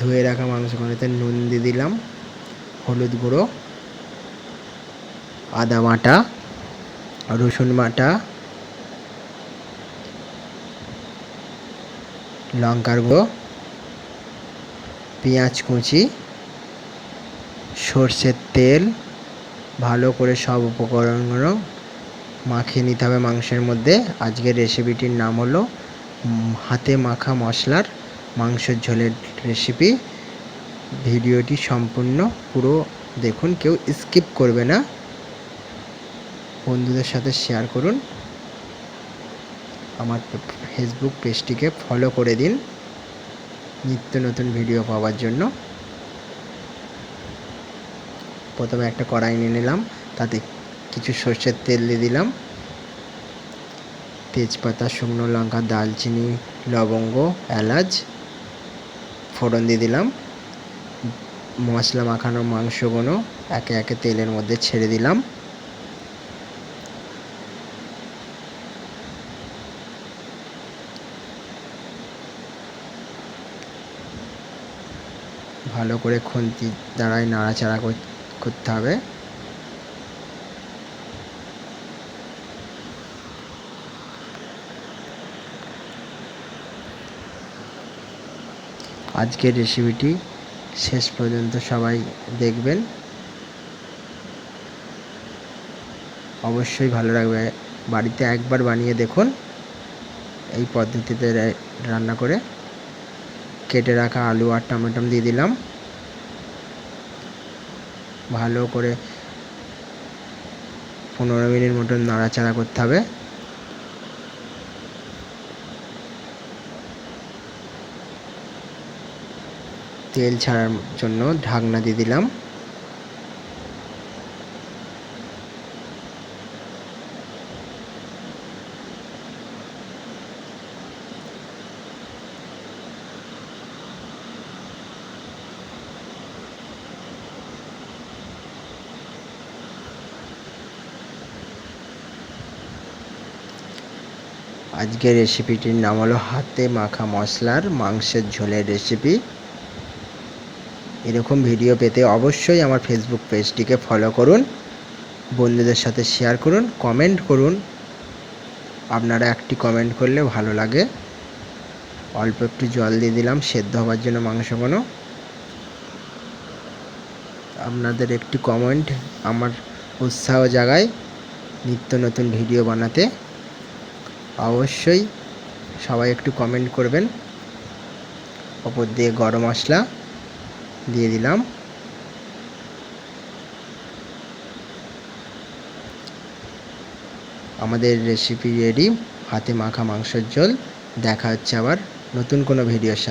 ধুয়ে রাখা মাংসকণাতে নুন দিয়ে দিলাম, হলুদ গুঁড়ো, আদা বাটা, রসুন বাটা, লঙ্কার গুঁড়ো, পেঁয়াজ কুচি, সর্ষের তেল, ভালো করে সব উপকরণগুলো মাখিয়ে নিতে হবে মাংসের মধ্যে। আজকের রেসিপিটির নাম হলো হাতে মাখা মশলার মাংসের ঝোলের রেসিপি ভিডিওটি সম্পূর্ণ পুরো দেখুন, কেউ স্কিপ করবে না। বন্ধুদের সাথে শেয়ার করুন। আমার ফেসবুক পেজটিকে ফলো করে দিন নিত্য নতুন ভিডিও পাওয়ার জন্য। প্রথমে একটা কড়াই নিয়ে নিলাম, তাতে কিছু সর্ষের তেল দিয়ে দিলাম। তেজপাতা, শুকনো লঙ্কা দালচিনি লবঙ্গ, এলাচ। ফোড়ন দিয়ে দিলাম। মশলা, মাখানো মাংসগুলো একে একে তেলের মধ্যে ছেড়ে দিলাম। ভালো করে খুন্তি দ্বারাই নাড়াচাড়া করতে হবে। আজকের রেসিপিটি শেষ পর্যন্ত সবাই দেখবেন। অবশ্যই ভালো লাগবে। বাড়িতে একবার বানিয়ে দেখুন। এই পদ্ধতিতে রান্না করে কেটে রাখা আলু আর টমেটো দিয়ে দিলাম। ভালো করে পনেরো মিনিট মতন নাড়াচাড়া করতে হবে। তেল ছাড়ার জন্য ঢাকনা দিয়ে দিলাম। আজকের রেসিপিটির নাম হলো হাতে মাখা মশলার মাংসের ঝোলের রেসিপি এরকম ভিডিও পেতে অবশ্যই আমার ফেসবুক পেজটিকে ফলো করুন। বন্ধুদের সাথে শেয়ার করুন কমেন্ট করুন। আপনারা একটি কমেন্ট করলে ভালো লাগে। অল্প একটু জল দিয়ে দিলাম, সেদ্ধ হওয়ার জন্য মাংসগুলো আপনাদের একটি কমেন্ট আমার উৎসাহ জাগায় নিত্য নতুন ভিডিও বানাতে। অবশ্যই সবাই একটু কমেন্ট করবেন। ওপর দিয়ে গরম মশলা। দিয়ে দিলাম। আমাদের রেসিপি রেডি হাতে মাখা মাংসের ঝোল। দেখা হচ্ছে আবার নতুন কোনো ভিডিওর সাথে।